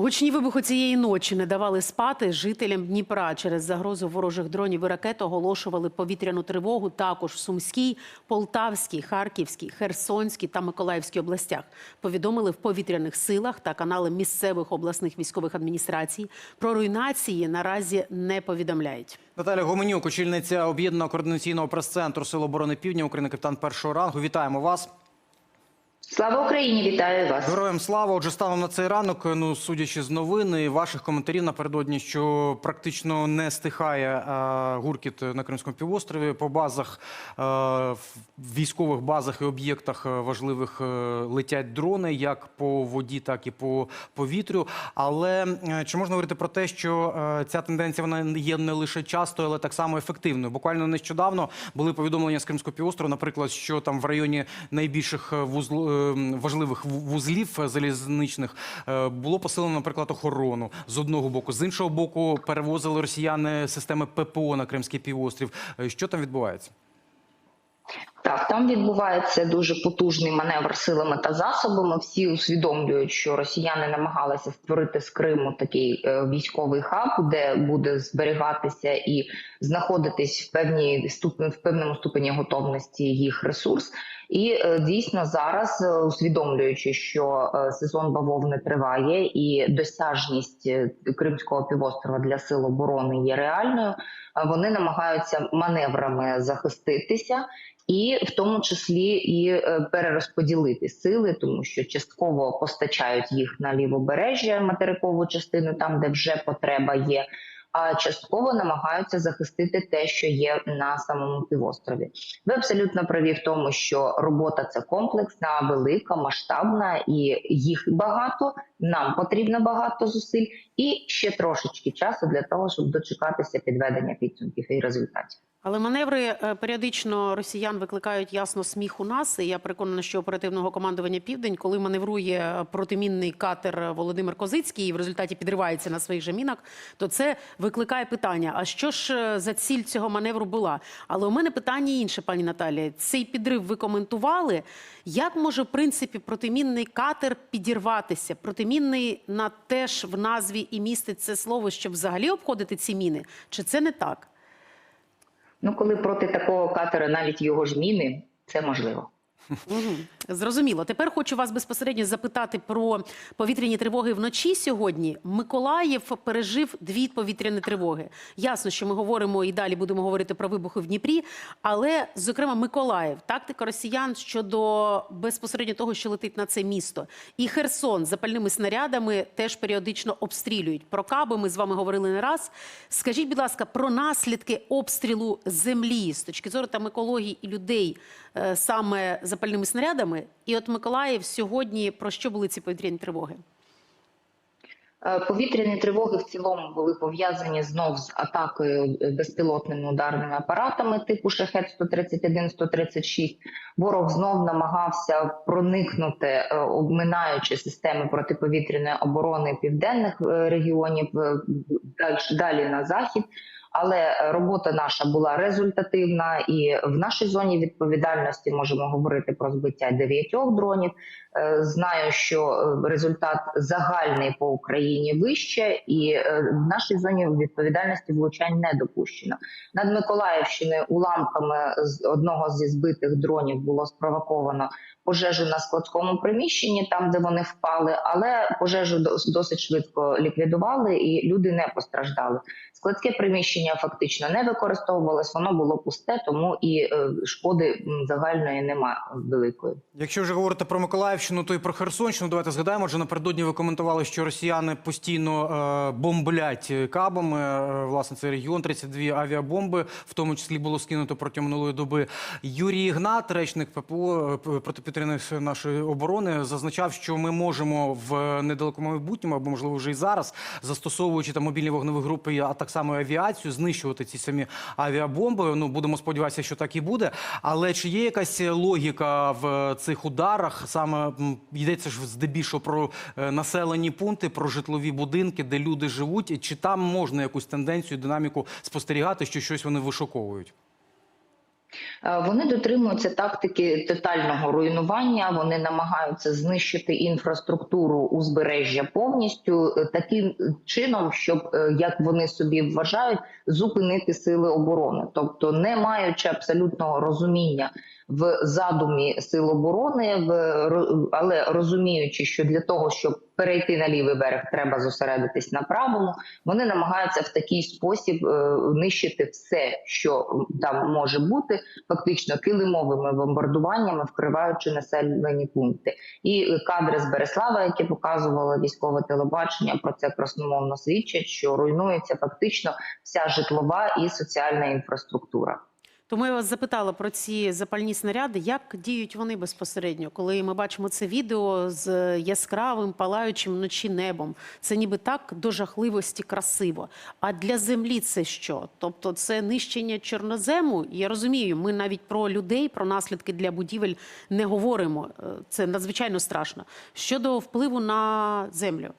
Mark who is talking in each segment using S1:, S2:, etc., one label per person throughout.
S1: Гучні вибухи цієї ночі не давали спати жителям Дніпра. Через загрозу ворожих дронів і ракет оголошували повітряну тривогу також в Сумській, Полтавській, Харківській, Херсонській та Миколаївській областях. Повідомили в повітряних силах та канали місцевих обласних військових адміністрацій. Про руйнації наразі не повідомляють.
S2: Наталя Гоменюк, очільниця об'єднаного координаційного прес-центру Сил оборони Півдня, України, капітан першого рангу. Вітаємо вас.
S3: Слава Україні, вітаю вас.
S2: Героям слава. Отже, станом на цей ранок, ну судячи з новин і ваших коментарів напередодні, що практично не стихає е, гуркіт на Кримському півострові по базах, е, в військових базах і об'єктах е, важливих е, летять дрони, як по воді, так і по повітрю. Але е, чи можна говорити про те, що е, ця тенденція вона є не лише часто, але так само ефективною? Буквально нещодавно були повідомлення з Кримського півострова, наприклад, що там в районі найбільших вузл, е, важливих вузлів е, залізничних е, було посилено, наприклад, охорону з одного боку, з іншого боку, перевозили росіяни системи ППО на Кримський півострів. Е, Що там відбувається?
S3: Так, там відбувається дуже потужний маневр силами та засобами. Всі усвідомлюють, що росіяни намагалися створити з Криму такий військовий хаб, де буде зберігатися і знаходитись в певній в певному ступені готовності їх ресурс. І е, дійсно зараз, е, усвідомлюючи, що е, сезон бавовни триває, і досяжність Кримського півострова для сил оборони є реальною, вони намагаються маневрами захиститися і в тому числі і перерозподілити сили, тому що частково постачають їх на лівобережжя материкову частину, там де вже потреба є. А частково намагаються захистити те, що є на самому півострові. Ви абсолютно праві в тому, що робота це комплексна, велика, масштабна, і їх багато. Нам потрібно багато зусиль і ще трошечки часу для того, щоб дочекатися підведення підсумків і результатів.
S1: Але маневри е, періодично росіян викликають ясно сміх у нас. І я переконана, що оперативного командування Південь, коли маневрує протимінний катер Володимир Козицький і в результаті підривається на своїх же мінах, то це викликає питання: а що ж е, за ціль цього маневру була? Але у мене питання інше, пані Наталія. Цей підрив ви коментували. Як може в принципі протимінний катер підірватися? Протимінний на теж в назві і містить це слово, щоб взагалі обходити ці міни? Чи це не так?
S3: Ну, коли проти такого катера навіть його ж міни, це можливо.
S1: Зрозуміло. Тепер хочу вас безпосередньо запитати про повітряні тривоги вночі сьогодні. Миколаїв пережив дві повітряні тривоги. Ясно, що ми говоримо і далі будемо говорити про вибухи в Дніпрі, але зокрема Миколаїв, тактика росіян щодо безпосередньо того, що летить на це місто, і Херсон запальними снарядами теж періодично обстрілюють. Про каби ми з вами говорили не раз. Скажіть, будь ласка, про наслідки обстрілу землі з точки зору там екології і людей е, саме запальними снарядами. І от Миколаїв сьогодні про що були ці повітряні тривоги?
S3: Е, Повітряні тривоги в цілому були пов'язані знов з атакою е, безпілотними ударними апаратами типу шахет 131 136 Ворог знов намагався проникнути, е, обминаючи системи протиповітряної оборони південних регіонів далі на захід. Але робота наша була результативна, і в нашій зоні відповідальності можемо говорити про збиття дев'ятьох дронів. Е, Знаю, що е, результат загальний по Україні вище, і е, в нашій зоні відповідальності влучань не допущено. Над Миколаївщиною уламками з одного зі збитих дронів було спровоковано пожежу на складському приміщенні, там де вони впали, але пожежу досить швидко ліквідували, і люди не постраждали. Складське приміщення фактично не використовувалось, воно було пусте, тому і е, шкоди загальної нема великої.
S2: Якщо вже говорити про Миколаївщину, то і про Херсонщину. Давайте згадаємо. Вже напередодні ви коментували, що росіяни постійно е, бомблять кабами. Е, власне, цей регіон 32 авіабомби, в тому числі було скинуто протягом минулої доби. Юрій Ігнат, речник ППО е, нашої оборони, зазначав, що ми можемо в недалекому майбутньому, або можливо вже і зараз, застосовуючи там мобільні вогневі групи, а так само і авіацію, знищувати ці самі авіабомби. Ну будемо сподіватися, що так і буде. Але чи є якась логіка в цих ударах? Саме йдеться ж здебільшого про е, населені пункти, про житлові будинки, де люди живуть, чи там можна якусь тенденцію, динаміку спостерігати, що щось вони вишуковують?
S3: Е, Вони дотримуються тактики тотального руйнування. Вони намагаються знищити інфраструктуру узбережжя повністю е, таким чином, щоб е, як вони собі вважають, зупинити сили оборони, тобто не маючи абсолютного розуміння в задумі сил оборони, в але розуміючи, що для того, щоб перейти на лівий берег, треба зосередитись на правому. Вони намагаються в такий спосіб нищити все, що там може бути, фактично килимовими бомбардуваннями, вкриваючи населені пункти. І кадри з Береслава, які показувало військове телебачення, про це красномовно свідчать, що руйнується фактично вся житлова і соціальна інфраструктура.
S1: Тому я вас запитала про ці запальні снаряди, як діють вони безпосередньо, коли ми бачимо це відео з яскравим палаючим вночі небом. Це ніби так до жахливості красиво. А для землі це що? Тобто це нищення чорнозему? Я розумію, ми навіть про людей, про наслідки для будівель не говоримо. Е, Це надзвичайно страшно. Щодо впливу на землю,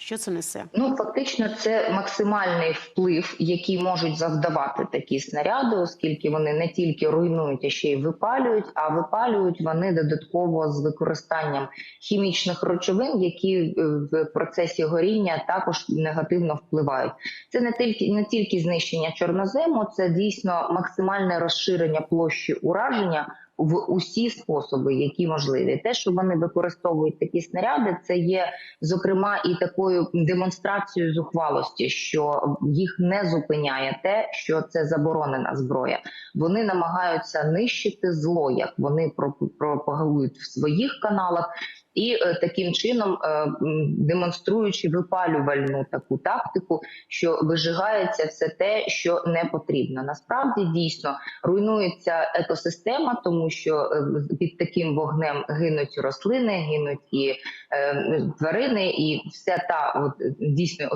S1: що це несе?
S3: Ну фактично, це максимальний вплив, який можуть завдавати такі снаряди, оскільки вони не тільки руйнують, а ще й випалюють, а випалюють вони додатково з використанням хімічних речовин, які е, в процесі горіння також негативно впливають. Це не тільки не тільки знищення чорнозему, це дійсно максимальне розширення площі ураження. В усі способи, які можливі, те, що вони використовують такі снаряди, це є зокрема і такою демонстрацією зухвалості, що їх не зупиняє те, що це заборонена зброя. Вони намагаються нищити зло, як вони пропагують в своїх каналах, і е, таким чином е, демонструючи випалювальну таку тактику, що вижигається все те, що не потрібно. Насправді дійсно руйнується екосистема, тому що е, під таким вогнем гинуть рослини, гинуть і тварини, і вся та от дійсно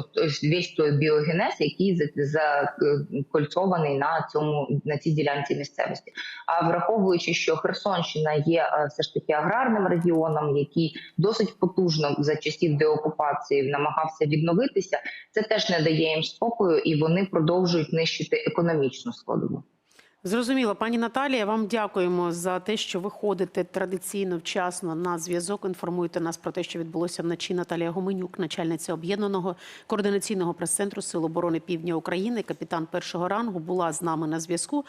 S3: весь той біогенез, який за- закольцований на цьому на цій ділянці місцевості. А враховуючи, що Херсонщина є все ж таки аграрним регіоном, який досить потужно за часів деокупації намагався відновитися, це теж не дає їм спокою, і вони продовжують нищити економічну складову.
S1: Зрозуміло, пані Наталія, вам дякуємо за те, що ви ходите традиційно вчасно на зв'язок. Інформуєте нас про те, що відбулося вночі. Наталія Гоменюк, начальниця об'єднаного координаційного прес-центру Сил оборони Півдня України, капітан першого рангу, була з нами на зв'язку.